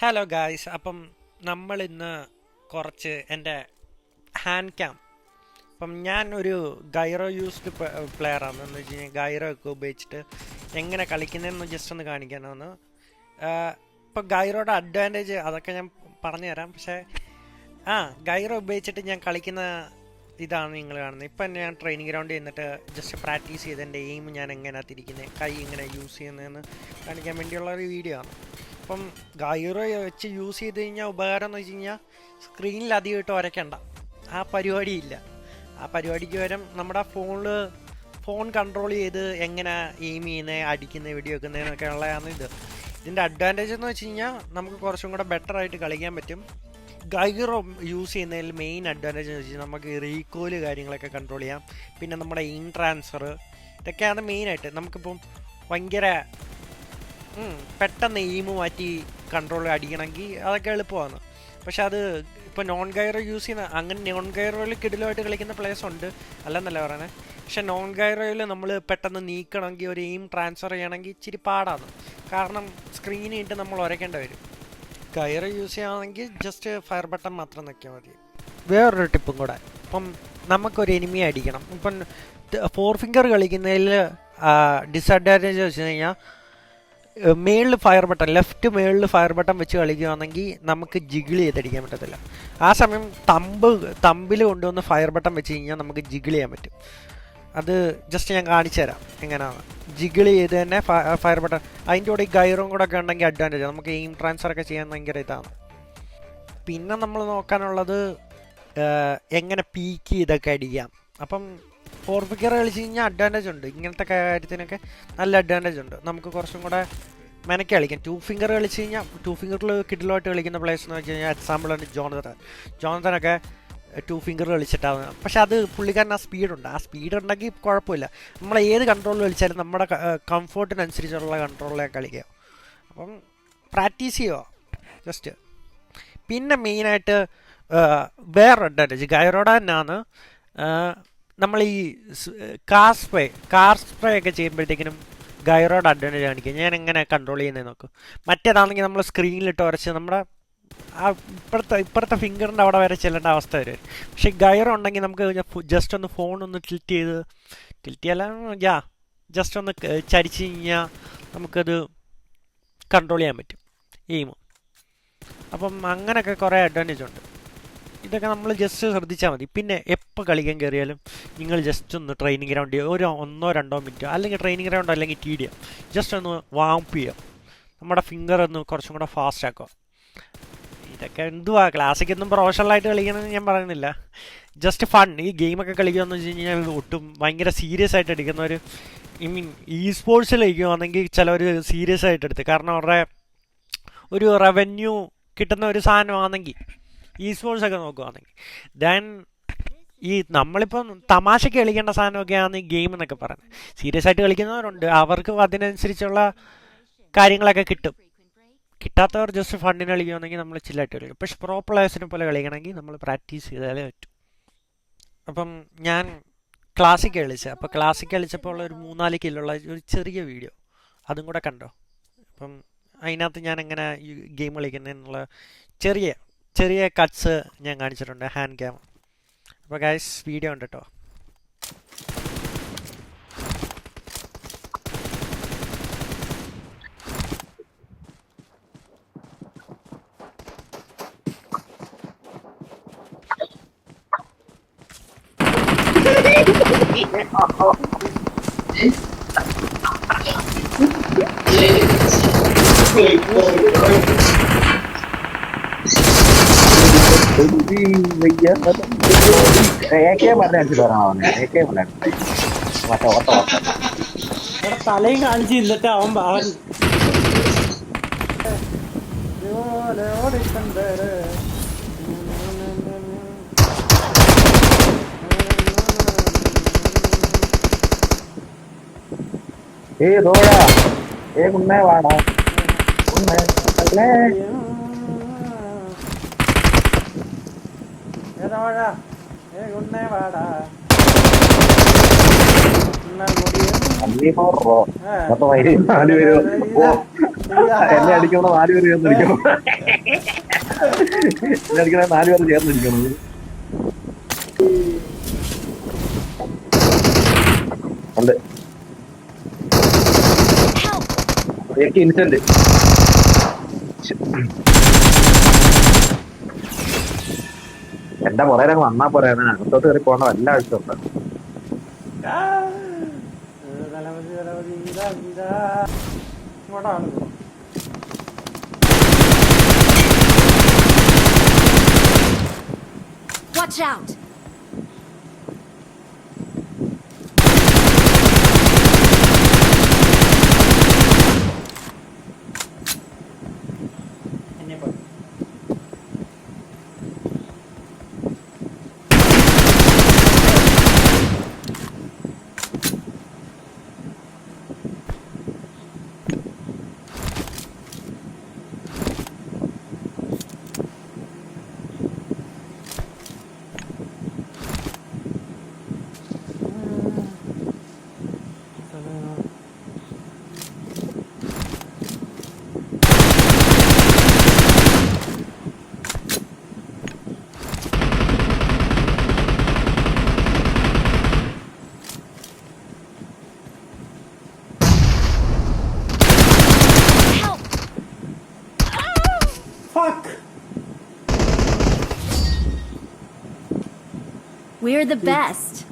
Hello guys അപ്പം നമ്മൾ ഇന്ന് കുറച്ച് എന്റെ ഹാൻഡ് ക്യാം അപ്പം ഞാൻ ഒരു ഗൈറോ യൂസ്ഡ് പ്ലെയർ ആണ്. എന്ന് വെച്ച് കഴിഞ്ഞാൽ ഗൈറോ ഒക്കെ ഉപയോഗിച്ചിട്ട് എങ്ങനെ കളിക്കുന്നതെന്ന് ജസ്റ്റ് ഒന്ന് കാണിക്കാനാണ്. ഇപ്പം ഗൈറോയുടെ അഡ്വാന്റേജ് അതൊക്കെ ഞാൻ പറഞ്ഞു തരാം പക്ഷേ ആ ഗൈറോ ഉപയോഗിച്ചിട്ട് ഞാൻ കളിക്കുന്ന ഇതാണ് നിങ്ങൾ കാണുന്നത്. ഇപ്പം ഞാൻ ട്രെയിനിങ് ഗ്രൗണ്ടിൽ നിന്നിട്ട് ജസ്റ്റ് പ്രാക്ടീസ് ചെയ്ത് എന്റെ എയിം ഞാൻ എങ്ങനെ തിരിക്കുന്നത് കൈ ഇങ്ങനെ യൂസ് ചെയ്യുന്നതെന്ന് കാണിക്കാൻ വേണ്ടിയുള്ള ഒരു വീഡിയോ ആണ്. അപ്പം ഗൈറോ വെച്ച് യൂസ് ചെയ്ത് കഴിഞ്ഞാൽ ഉപകാരം എന്ന് വെച്ച് കഴിഞ്ഞാൽ സ്ക്രീനിൽ അധികമായിട്ട് വരയ്ക്കണ്ട. ആ പരിപാടിയില്ല. ആ പരിപാടിക്ക് പകരം നമ്മുടെ ഫോണിൽ ഫോൺ കൺട്രോൾ ചെയ്ത് എങ്ങനെ എയിം ചെയ്യുന്നത് അടിക്കുന്നത് വീഡിയോ വെക്കുന്നതെന്നൊക്കെ ഉള്ളതാണ് ഇത്. ഇതിന്റെ അഡ്വാന്റേജ് എന്ന് വെച്ച് കഴിഞ്ഞാൽ നമുക്ക് കുറച്ചും കൂടെ ബെറ്റർ ആയിട്ട് കളിക്കാൻ പറ്റും. ഗൈറോ യൂസ് ചെയ്യുന്നതിൽ മെയിൻ അഡ്വാന്റേജ് എന്ന് വെച്ചാൽ നമുക്ക് റീകോൽ കാര്യങ്ങളൊക്കെ കൺട്രോൾ ചെയ്യാം. പിന്നെ നമ്മുടെ ഇൻ ട്രാൻസ്ഫർ ഇതൊക്കെയാണ് മെയിനായിട്ട് നമുക്കിപ്പം ഭയങ്കര പെട്ടെന്ന് എയിം മാറ്റി കൺട്രോൾ അടിക്കണമെങ്കിൽ അതൊക്കെ എളുപ്പമാണ്. പക്ഷെ അത് ഇപ്പോൾ നോൺ ഗയർ യൂസ് ചെയ്യുന്ന അങ്ങനെ നോൺ ഗൈറോയിൽ കിടിലുമായിട്ട് കളിക്കുന്ന പ്ലേയേഴ്സ് ഉണ്ട്. അല്ലെന്നല്ല പറയണേ. പക്ഷെ നോൺ ഗൈറോയിൽ നമ്മൾ പെട്ടെന്ന് നീക്കണമെങ്കിൽ ഒരു എയിം ട്രാൻസ്ഫർ ചെയ്യണമെങ്കിൽ ഇച്ചിരി പാടാണ്. കാരണം സ്ക്രീനിട്ട് നമ്മൾ ഉരയ്ക്കേണ്ടി വരും. ഗൈറോ യൂസ് ചെയ്യുകയാണെങ്കിൽ ജസ്റ്റ് ഫയർ ബട്ടൺ മാത്രം നോക്കിയാൽ മതി. വേറൊരു ടിപ്പും കൂടെ. ഇപ്പം നമുക്കൊരു എനിമിയെ അടിക്കണം. ഇപ്പം ഫോർ ഫിംഗർ കളിക്കുന്നതിൽ ഡിസഡ്വാന്റേജ് വെച്ച് കഴിഞ്ഞാൽ മേളിൽ ഫയർ ബട്ടൺ ലെഫ്റ്റ് മേളിൽ ഫയർ ബട്ടൺ വെച്ച് കളിക്കുകയാണെങ്കിൽ നമുക്ക് ജിഗിൾ ചെയ്തടിക്കാൻ പറ്റത്തില്ല. ആ സമയം തമ്പ് തമ്പിൽ കൊണ്ടുവന്ന് ഫയർ ബട്ടൺ വെച്ച് കഴിഞ്ഞാൽ നമുക്ക് ജിഗിൾ ചെയ്യാൻ പറ്റും. അത് ജസ്റ്റ് ഞാൻ കാണിച്ചു തരാം എങ്ങനെയാണ് ജിഗിൾ ചെയ്ത് തന്നെ ഫയർ ബട്ടൺ അതിന്റെ കൂടെ ഈ ഗൈറും കൂടെ ഒക്കെ ഉണ്ടെങ്കിൽ അഡ്വാന്റേജ് നമുക്ക് എയിം ട്രാൻസ്ഫർ ഒക്കെ ചെയ്യാൻ ഭയങ്കര ഇതാണ്. പിന്നെ നമ്മൾ നോക്കാനുള്ളത് എങ്ങനെ പീക്ക് ചെയ്തൊക്കെ അടിക്കാം. അപ്പം ഫോർ ഫിഗർ കളിച്ച് കഴിഞ്ഞാൽ അഡ്വാന്റേജ് ഉണ്ട്. ഇങ്ങനത്തെ കാര്യത്തിനൊക്കെ നല്ല അഡ്വാന്റേജ് ഉണ്ട്. നമുക്ക് കുറച്ചും കൂടെ മെനക്കി കളിക്കാം. ടു ഫിംഗർ കളിച്ച് കഴിഞ്ഞാൽ ടു ഫിംഗറിൽ കിഡിലോട്ട് കളിക്കുന്ന പ്ലേയേഴ്സ് എന്ന് വെച്ച് കഴിഞ്ഞാൽ എക്സാമ്പിൾ ആണ് ജോണതൻ ജോണതനൊക്കെ ടു ഫിംഗർ കളിച്ചിട്ടാണ്. പക്ഷെ അത് പുള്ളിക്കാരൻ ആ സ്പീഡുണ്ട് ആ സ്പീഡ് ഉണ്ടെങ്കിൽ കുഴപ്പമില്ല. നമ്മൾ ഏത് കൺട്രോൾ കളിച്ചാലും നമ്മുടെ കംഫോർട്ടിനനുസരിച്ചുള്ള കൺട്രോളിലേക്ക് കളിക്കുക. അപ്പം പ്രാക്ടീസ് ചെയ്യുക. ജസ്റ്റ് പിന്നെ മെയിനായിട്ട് വേറെ അഡ്വാന്റേജ് ഗൈറോഡ തന്നെയാണ് നമ്മൾ ഈ കാർ സ്പ്രേ കാർ സ്പ്രേ ഒക്കെ ചെയ്യുമ്പോഴത്തേക്കിനും ഗൈറോഡ് അഡ്വാന്റേജ് കാണിക്കുക ഞാൻ എങ്ങനെ കൺട്രോൾ ചെയ്യുന്നത് നോക്കും. മറ്റേതാണെങ്കിൽ നമ്മൾ സ്ക്രീനിലിട്ട് ഉരച്ച് നമ്മുടെ ആ ഇപ്പുറത്തെ ഇപ്പോഴത്തെ ഫിംഗറിന്റെ അവിടെ വരെ ചെല്ലേണ്ട അവസ്ഥ വരും. പക്ഷേ ഗൈറോ ഉണ്ടെങ്കിൽ നമുക്ക് ജസ്റ്റ് ഒന്ന് ഫോൺ ഒന്ന് ടിൽറ്റ് ചെയ്ത് ടിൽറ്റ് ചെയ്യാൻ യാ ജസ്റ്റ് ഒന്ന് ചരിച്ച് കഴിഞ്ഞാൽ നമുക്കത് കൺട്രോൾ ചെയ്യാൻ പറ്റും. എയിം അപ്പം അങ്ങനെയൊക്കെ കുറേ അഡ്വാന്റേജ് ഉണ്ട്. ഇതൊക്കെ നമ്മൾ ജസ്റ്റ് ശ്രദ്ധിച്ചാൽ മതി. പിന്നെ എപ്പോൾ കളിക്കാൻ കയറിയാലും നിങ്ങൾ ജസ്റ്റ് ഒന്ന് ട്രെയിനിങ് ഗ്രൗണ്ട് ഒരു ഒന്നോ രണ്ടോ മിനിറ്റോ അല്ലെങ്കിൽ ട്രെയിനിങ് ഗ്രൗണ്ട് അല്ലെങ്കിൽ ടി ഡി ജസ്റ്റ് ഒന്ന് വാംപ് ചെയ്യാം നമ്മുടെ ഫിംഗർ ഒന്ന് കുറച്ചും കൂടെ ഫാസ്റ്റ് ആക്കുക. ഇതൊക്കെ എന്തുവാ? ക്ലാസ്സിക്ക് ഒന്നും പ്രൊഫഷണലായിട്ട് കളിക്കണമെന്ന് ഞാൻ പറയുന്നില്ല. ജസ്റ്റ് ഫൺ ഈ ഗെയിമൊക്കെ കളിക്കുകയെന്ന് വെച്ച് കഴിഞ്ഞാൽ ഒട്ടും ഭയങ്കര സീരിയസ് ആയിട്ട് എടുക്കുന്നവർ ഐ മീൻ ഈ സ്പോർട്സ് കളിക്കുകയാണെങ്കിൽ ചിലവർ സീരിയസ് ആയിട്ട് എടുത്ത്. കാരണം അവരുടെ ഒരു റവന്യൂ കിട്ടുന്ന ഒരു സാധനമാണെങ്കിൽ ഈ സ്പോർട്സ് ഒക്കെ നോക്കുകയാണെങ്കിൽ ദെൻ ഈ നമ്മളിപ്പം തമാശയ്ക്ക് കളിക്കേണ്ട സാധനമൊക്കെയാണ് ഈ ഗെയിം എന്നൊക്കെ പറയുന്നത്. സീരിയസ് ആയിട്ട് കളിക്കുന്നവരുണ്ട്. അവർക്ക് അതിനനുസരിച്ചുള്ള കാര്യങ്ങളൊക്കെ കിട്ടും. കിട്ടാത്തവർ ജസ്റ്റ് ഫണ്ടിന് കളിക്കുകയാണെങ്കിൽ നമ്മൾ ചില്ലായിട്ട് കളിക്കും. പക്ഷെ പ്രോ പ്ലേയേഴ്സിനെ പോലെ കളിക്കണമെങ്കിൽ നമ്മൾ പ്രാക്ടീസ് ചെയ്താലേ പറ്റൂ. അപ്പം ഞാൻ ക്ലാസിക് കളിച്ചത്. അപ്പോൾ ക്ലാസിക് കളിച്ചപ്പോൾ ഉള്ള ഒരു മൂന്നാൽ കില്ലുള്ള ഒരു ചെറിയ വീഡിയോ അതും കൂടെ കണ്ടോ? അപ്പം അതിനകത്ത് ഞാൻ എങ്ങനെ ഈ ഗെയിം കളിക്കുന്നതിനുള്ള ചെറിയ ചെറിയ കട്ട്സ് ഞാൻ കാണിച്ചിട്ടുണ്ട്. ഹാൻഡ് ക്യാം അപ്പോൾ ഗൈസ് വീഡിയോ ഉണ്ട് കേട്ടോ ഏക്കെ പറഞ്ഞു തരണം ഏക്കെ പറഞ്ഞു മറ്റേ ഓട്ടോ ഇവിടെ തലയും കാണിച്ച് ഇന്നിട്ട് അവൻ അവൻ ഏ ദോഴ ഏ കുണ്ണേ വാടാ കുണ്ണേ അല്ലേ മൊത്തം വൈകി നാല് പേര് ഓ എന്നെ അടിക്കുമ്പോ നാല് പേര് ചേർന്ന് അടിക്കണം അടിക്കണ നാല് പേര് ചേർന്നിരിക്കണത് ഉണ്ട്. എനിക്ക് ഇൻസെന്റ് എന്റെ പുറകെ വന്നാ പോരാ അകത്തോട്ട് കയറി പോകേണ്ട വല്ല ആവശ്യമുണ്ട്. Watch out! We're the best.